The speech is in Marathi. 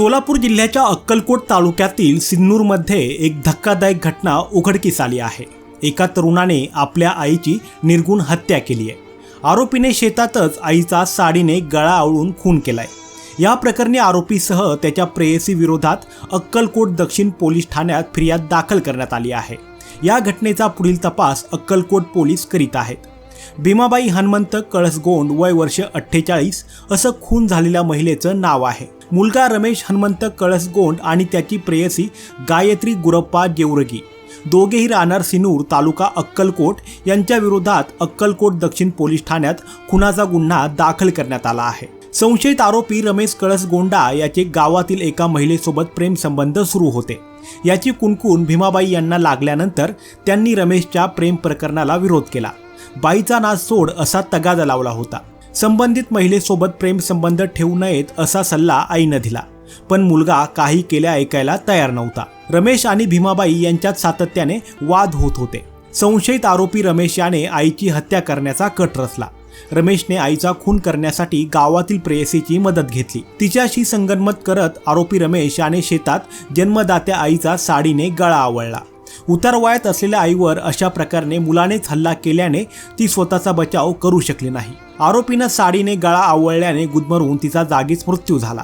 सोलापूर जिल्ह्याच्या अक्कलकोट तालुक्यातील सिन्नूरमध्ये एक धक्कादायक घटना उघडकीस आली आहे. एका तरुणाने आपल्या आईची निर्गुण हत्या केली आहे. आरोपीने शेतातच आईचा साडीने गळा आवळून खून केलाय. या प्रकरणी आरोपीसह त्याच्या प्रेयसी विरोधात अक्कलकोट दक्षिण पोलीस ठाण्यात फिर्याद दाखल करण्यात आली आहे. या घटनेचा पुढील तपास अक्कलकोट पोलीस करीत आहेत. भीमाबाई हनुमंत कळसगोंड वय वर्ष अठ्ठेचाळीस असं खून झालेल्या महिलेचं नाव आहे. मुलगा रमेश हनुमंत कळसगोंड आणि त्याची प्रेयसी गायत्री गुरप्पा जेवरगी दोघेही राहणार सिनूर तालुका अक्कलकोट. यांच्या विरोधात अक्कलकोट दक्षिण पोलीस ठाण्यात खुनाचा गुन्हा दाखल करण्यात आला आहे. संशयित आरोपी रमेश कळसगोंडा याचे गावातील एका महिलेसोबत प्रेमसंबंध सुरू होते. याची कुणकुण भीमाबाई यांना लागल्यानंतर त्यांनी रमेशच्या प्रेम प्रकरणाला विरोध केला. बाईचा नाच सोड असा तगादा लावला होता. संबंधित महिलेसोबत प्रेमसंबंध ठेवू नयेत असा सल्ला आईनं दिला. पण मुलगा काही केल्या ऐकायला तयार नव्हता. रमेश आणि भीमाबाई यांच्यात सातत्याने वाद होत होते. संशयित आरोपी रमेश याने आईची हत्या करण्याचा कट रचला. रमेशने आईचा खून करण्यासाठी गावातील प्रेयसीची मदत घेतली. तिच्याशी संगनमत करत आरोपी रमेश याने शेतात जन्मदात्या आईचा साडीने गळा आवळला. उतार वयात असलेल्या आईवर अशा प्रकारे मुलानेच हल्ला केल्याने ती स्वतःचा बचाव करू शकली नाही. आरोपीनं साडीने गळा आवळल्याने गुदमरून तिचा जागीच मृत्यू झाला.